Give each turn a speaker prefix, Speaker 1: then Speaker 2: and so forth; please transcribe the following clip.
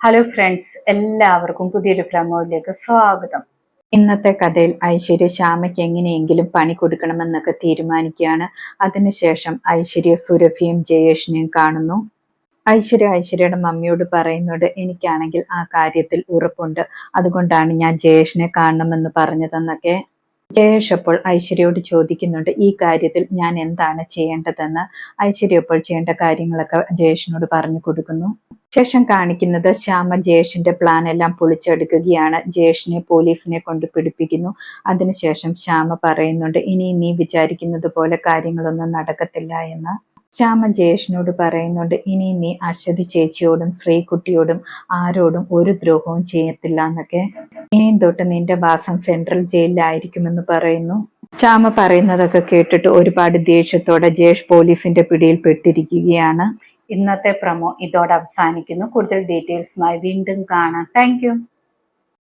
Speaker 1: Hello friends എല്ലാവർക്കും പുതിയൊരു പ്രമോയിലേക്ക് സ്വാഗതം.
Speaker 2: ഇന്നത്തെ കഥയിൽ ഐശ്വര്യ ശ്യാമയ്ക്ക് എങ്ങനെയെങ്കിലും പണി കൊടുക്കണമെന്നൊക്കെ തീരുമാനിക്കുകയാണ്. അതിനുശേഷം ഐശ്വര്യ സുരഭിയും ജയേഷിനെയും കാണുന്നു. ഐശ്വര്യ ഐശ്വര്യയുടെ മമ്മിയോട് പറയുന്നത് എനിക്കാണെങ്കിൽ ആ കാര്യത്തിൽ ഉറപ്പുണ്ട്. അതുകൊണ്ടാണ് ഞാൻ ജയേഷിനെ കാണണമെന്ന് പറഞ്ഞതെന്നൊക്കെ. ജയേഷ് അപ്പോൾ ഐശ്വര്യയോട് ചോദിക്കുന്നുണ്ട് ഈ കാര്യത്തിൽ ഞാൻ എന്താണ് ചെയ്യേണ്ടതെന്ന്? ഐശ്വര്യ അപ്പോൾ ചെയ്യേണ്ട കാര്യങ്ങളൊക്കെ ജയേഷിനോട് പറഞ്ഞു കൊടുക്കുന്നു. ശേഷം കാണിക്കുന്നത് ശ്യാമ ജയേഷിന്റെ പ്ലാൻ എല്ലാം പൊളിച്ചെടുക്കുകയാണ്. ജയേഷിനെ പോലീസിനെ കൊണ്ട് പിടിപ്പിക്കുന്നു. അതിനുശേഷം ശ്യാമ പറയുന്നുണ്ട് ഇനി നീ വിചാരിക്കുന്നത് പോലെ കാര്യങ്ങളൊന്നും നടക്കത്തില്ല എന്ന്. ശ്യാമ ജയേഷിനോട് പറയുന്നുണ്ട് ഇനി നീ അശ്വതി ചേച്ചിയോടും ശ്രീകുട്ടിയോടും ആരോടും ഒരു ദ്രോഹവും ചെയ്യത്തില്ല എന്നൊക്കെ. ഇനിയും തൊട്ട് നിന്റെ വാസം സെൻട്രൽ ജയിലിലായിരിക്കുമെന്ന് പറയുന്നു. ശ്യാമ പറയുന്നതൊക്കെ കേട്ടിട്ട് ഒരുപാട് ദേഷ്യത്തോടെ ജയേഷ് പോലീസിന്റെ പിടിയിൽ പെട്ടിരിക്കുകയാണ്.
Speaker 1: ഇന്നത്തെ പ്രമോ ഇതോടെ അവസാനിക്കുന്നു. കൂടുതൽ ഡീറ്റെയിൽസുമായി വീണ്ടും കാണാം. താങ്ക്